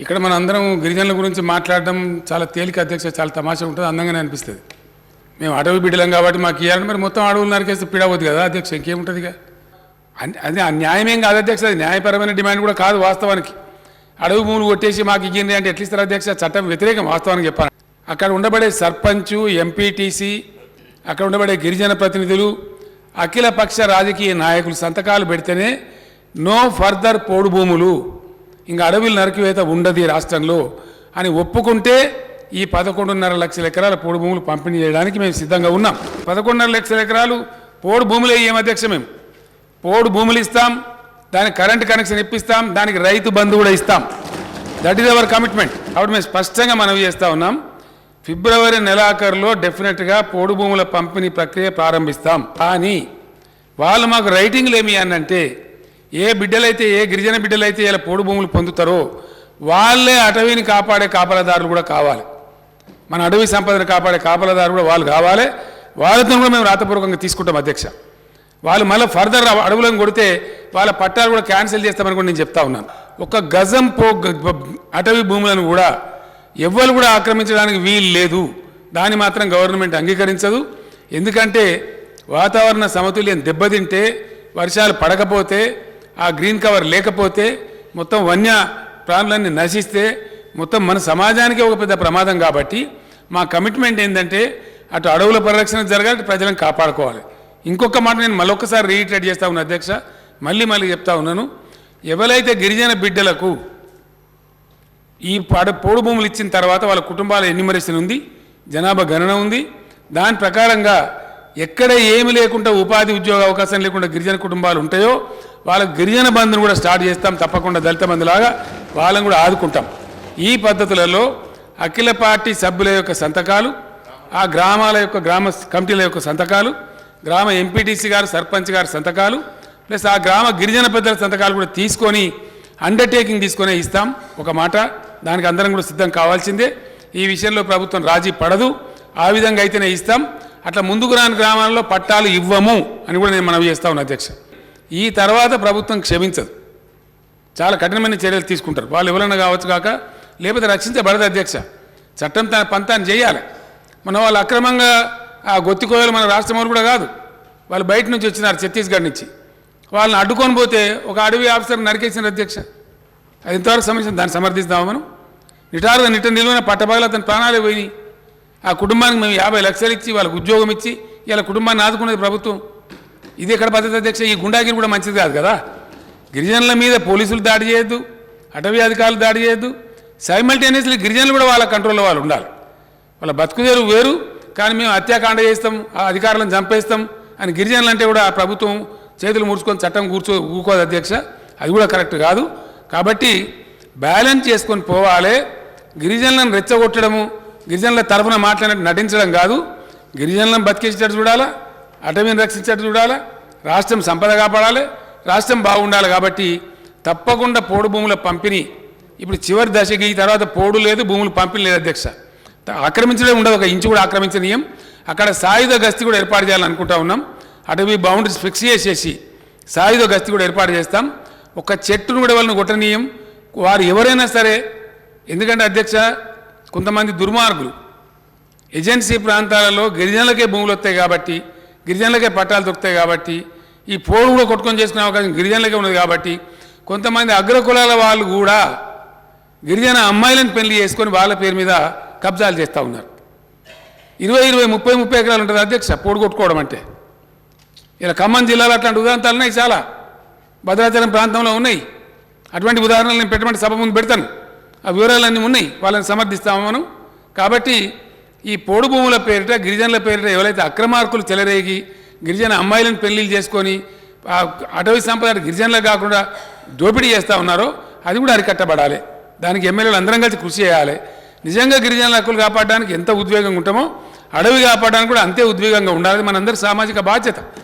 ఇక్కడ మన అందరం గిరిజనుల గురించి మాట్లాడడం చాలా తేలిక అధ్యక్ష చాలా తమాషా ఉంటుంది అందంగానే అనిపిస్తుంది. మేము అడవి బిడ్డలం కాబట్టి మాకు ఇవ్వాలని మరి మొత్తం అడవులు నరికేస్తే పిడవద్దు కదా అధ్యక్ష ఇంకేముంటుంది ఇక అన్- అది అన్యాయమేం కాదు అధ్యక్ష అది న్యాయపరమైన డిమాండ్ కూడా కాదు వాస్తవానికి. అడవి భూములు కొట్టేసి మాకు ఇయ్యండి అంటే ఎట్లా ఇస్తారు అధ్యక్ష? చట్టం వ్యతిరేకం వాస్తవానికి చెప్పాను అక్కడ ఉండబడే సర్పంచు ఎంపీటీసీ అక్కడ ఉండబడే గిరిజన ప్రతినిధులు అఖిలపక్ష రాజకీయ నాయకులు సంతకాలు పెడితేనే నో ఫర్దర్ పోడు భూములు. ఇంకా అడవులు నరికివేత ఉండదు ఈ రాష్ట్రంలో అని ఒప్పుకుంటే ఈ పదకొండున్నర లక్షల ఎకరాల పోడు భూములు పంపిణీ చేయడానికి మేము సిద్ధంగా ఉన్నాం. పదకొండున్నర లక్షల ఎకరాలు పోడు భూములు ఏం అధ్యక్ష మేము. పోడు భూములు ఇస్తాం దానికి కరెంట్ కనెక్షన్ ఇప్పిస్తాం దానికి రైతు బంధు కూడా ఇస్తాం. దట్ ఈస్ అవర్ కమిట్మెంట్ కాబట్టి మేము స్పష్టంగా మనవి చేస్తా ఉన్నాం. ఫిబ్రవరి నెలాఖరులో డెఫినెట్గా పోడు భూముల పంపిణీ ప్రక్రియ ప్రారంభిస్తాం. కానీ వాళ్ళు మాకు రైటింగ్లు ఏమి అనంటే ఏ బిడ్డలైతే ఏ గిరిజన బిడ్డలైతే ఇలా పోడు భూములు పొందుతారో వాళ్ళే అటవీని కాపాడే కాపలదారులు కూడా కావాలి. మన అడవి సంపదను కాపాడే కాపలదారులు కూడా వాళ్ళు కావాలి. వాళ్ళతో కూడా మేము రాతపూర్వకంగా తీసుకుంటాం అధ్యక్ష. వాళ్ళు మళ్ళీ ఫర్దర్ అడవులను కొడితే వాళ్ళ పట్టాలు కూడా క్యాన్సిల్ చేస్తామని కూడా నేను చెప్తా ఉన్నాను. ఒక గజం పో అటవీ భూములను కూడా ఎవ్వరు కూడా ఆక్రమించడానికి వీలు లేదు. దాన్ని మాత్రం గవర్నమెంట్ అంగీకరించదు. ఎందుకంటే వాతావరణ సమతుల్యం దెబ్బతింటే వర్షాలు పడకపోతే ఆ గ్రీన్ కవర్ లేకపోతే మొత్తం వన్య ప్రాణులన్నీ నశిస్తే మొత్తం మన సమాజానికి ఒక పెద్ద ప్రమాదం కాబట్టి మా కమిట్మెంట్ ఏంటంటే అటు అడవుల పరిరక్షణ జరగాలి ప్రజలను కాపాడుకోవాలి. ఇంకొక మాట నేను మళ్ళొకసారి రీఇటరేట్ చేస్తా ఉన్నా అధ్యక్ష. మళ్ళీ మళ్ళీ చెప్తా ఉన్నాను. ఎవరైతే గిరిజన బిడ్డలకు ఈ పడ పోడు భూములు ఇచ్చిన తర్వాత వాళ్ళ కుటుంబాల ఎన్యుమరేషన్ ఉంది? జనాభా గణన ఉంది. దాని ప్రకారంగా ఎక్కడ ఏమి లేకుండా ఉపాధి ఉద్యోగ అవకాశం లేకుండా గిరిజన కుటుంబాలు ఉంటాయో వాళ్ళకు గిరిజన బంధును కూడా స్టార్ట్ చేస్తాం తప్పకుండా దళిత బంధులాగా వాళ్ళని కూడా ఆదుకుంటాం. ఈ పద్ధతులలో అఖిల పార్టీ సభ్యుల యొక్క సంతకాలు ఆ గ్రామాల యొక్క గ్రామ కమిటీల యొక్క సంతకాలు గ్రామ ఎంపీటీసీ గారు సర్పంచ్ గారి సంతకాలు ప్లస్ ఆ గ్రామ గిరిజన పెద్దల సంతకాలు కూడా తీసుకొని అండర్టేకింగ్ తీసుకునే ఇస్తాం. ఒక మాట దానికి అందరం కూడా సిద్ధం కావాల్సిందే. ఈ విషయంలో ప్రభుత్వం రాజీ పడదు. ఆ విధంగా అయితేనే ఇస్తాం. అట్లా ముందుకు రాని గ్రామాల్లో పట్టాలు ఇవ్వము అని కూడా నేను మనవి చేస్తా ఉన్నా అధ్యక్ష. ఈ తర్వాత ప్రభుత్వం క్షమించదు. చాలా కఠినమైన చర్యలు తీసుకుంటారు. వాళ్ళు ఎవరైనా కావచ్చు కాక లేకపోతే రక్షించబడదు అధ్యక్ష. చట్టం తన పంతాన్ని చేయాలి. మన వాళ్ళు అక్రమంగా ఆ గొత్తికోయలు మన రాష్ట్రం వాళ్ళు కూడా కాదు. వాళ్ళు బయట నుంచి వచ్చినారు ఛత్తీస్గఢ్ నుంచి. వాళ్ళని అడ్డుకొని పోతే ఒక అడవి ఆఫీసర్ నరికేసిన అధ్యక్ష. అది ఇంతవరకు సమస్య దాన్ని సమర్థిస్తాము మనం? నిటారుగా నిట్ట నిలువైన పట్టభాగాలు అతని ప్రాణాలే పోయినాయి. ఆ కుటుంబానికి మేము యాభై లక్షలు ఇచ్చి వాళ్ళకు ఉద్యోగం ఇచ్చి ఇలా కుటుంబాన్ని ఆదుకునేది ప్రభుత్వం. ఇది ఎక్కడ పద్ధతి అధ్యక్ష? ఈ గుండాగిరి కూడా మంచిది కాదు కదా? గిరిజనుల మీద పోలీసులు దాడి చేయొద్దు అటవీ అధికారులు దాడి చేయొద్దు. సైమల్టేనియస్లీ గిరిజనులు కూడా వాళ్ళ కంట్రోల్లో వాళ్ళు ఉండాలి. వాళ్ళ బతుకుదేరు వేరు కానీ మేము హత్యాకాండ చేస్తాం ఆ అధికారులను చంపేస్తాం అని గిరిజనులు అంటే కూడా ఆ ప్రభుత్వం చేతులు ముడుచుకొని చట్టం కూర్చో ఊకోదు అధ్యక్ష. అది కూడా కరెక్ట్ కాదు. కాబట్టి బ్యాలెన్స్ చేసుకొని పోవాలి. గిరిజనులను రెచ్చగొట్టడము గిరిజనుల తరఫున మాట్లాడినట్టు నటించడం కాదు గిరిజనులను బతికించేటట్టు చూడాలా అటవీని రక్షించేటట్టు చూడాలా రాష్ట్రం సంపద కాపాడాలి రాష్ట్రం బాగుండాలి కాబట్టి తప్పకుండా పోడు భూముల పంపిణీ. ఇప్పుడు చివరి దశకి ఈ తర్వాత పోడు లేదు భూములు పంపిణీ లేదు అధ్యక్ష. ఆక్రమించడం ఉండదు ఒక ఇంచు కూడా ఆక్రమించనీయం అక్కడ సాయుధ గస్తీ కూడా ఏర్పాటు చేయాలనుకుంటా ఉన్నాం. అటవీ బౌండరీస్ ఫిక్స్ చేసేసి సాయుధ గస్తీ కూడా ఏర్పాటు చేస్తాం. ఒక చెట్టును కూడా వాళ్ళని కొట్టనీయం? వారు ఎవరైనా సరే ఎందుకంటే అధ్యక్ష కొంతమంది దుర్మార్గులు. ఏజెన్సీ ప్రాంతాలలో గిరిజనులకే భూములు వస్తాయి కాబట్టి గిరిజనులకే పట్టాలు దొరుకుతాయి కాబట్టి ఈ పోడు కూడా కొట్టుకొని చేసుకునే అవకాశం గిరిజనులకే ఉన్నది కాబట్టి కొంతమంది అగ్రకులాల వాళ్ళు కూడా గిరిజన అమ్మాయిలను పెళ్ళి చేసుకొని వాళ్ళ పేరు మీద కబ్జాలు చేస్తూ ఉన్నారు. ఇరవై ఇరవై ముప్పై ముప్పై ఎకరాలు ఉంటుంది అధ్యక్ష పోడు కొట్టుకోవడం అంటే. ఇలా ఖమ్మం జిల్లాలో అట్లాంటి ఉదాహరణలు ఉన్నాయి చాలా. భద్రాచలం ప్రాంతంలో ఉన్నాయి. అటువంటి ఉదాహరణలు నేను పెట్టమంటే సభ ముందు పెడతాను. ఆ వివరాలన్నీ ఉన్నాయి వాళ్ళని సమర్థిస్తాము మనం. కాబట్టి ఈ పోడు భూముల పేరిట గిరిజనుల పేరిట ఎవరైతే అక్రమార్కులు చెలరేగి గిరిజన అమ్మాయిలను పెళ్ళిళ్ళు చేసుకొని అటవీ సంపద గిరిజనులకు కాకుండా దోపిడీ చేస్తూ ఉన్నారో అది కూడా అరికట్టబడాలి. దానికి ఎమ్మెల్యేలు అందరం కలిసి కృషి చేయాలి. నిజంగా గిరిజనుల హక్కులు కాపాడడానికి ఎంత ఉద్వేగంగా ఉంటామో అడవి కాపాడడానికి కూడా అంతే ఉద్వేగంగా ఉండాలి. మనందరి సామాజిక బాధ్యత.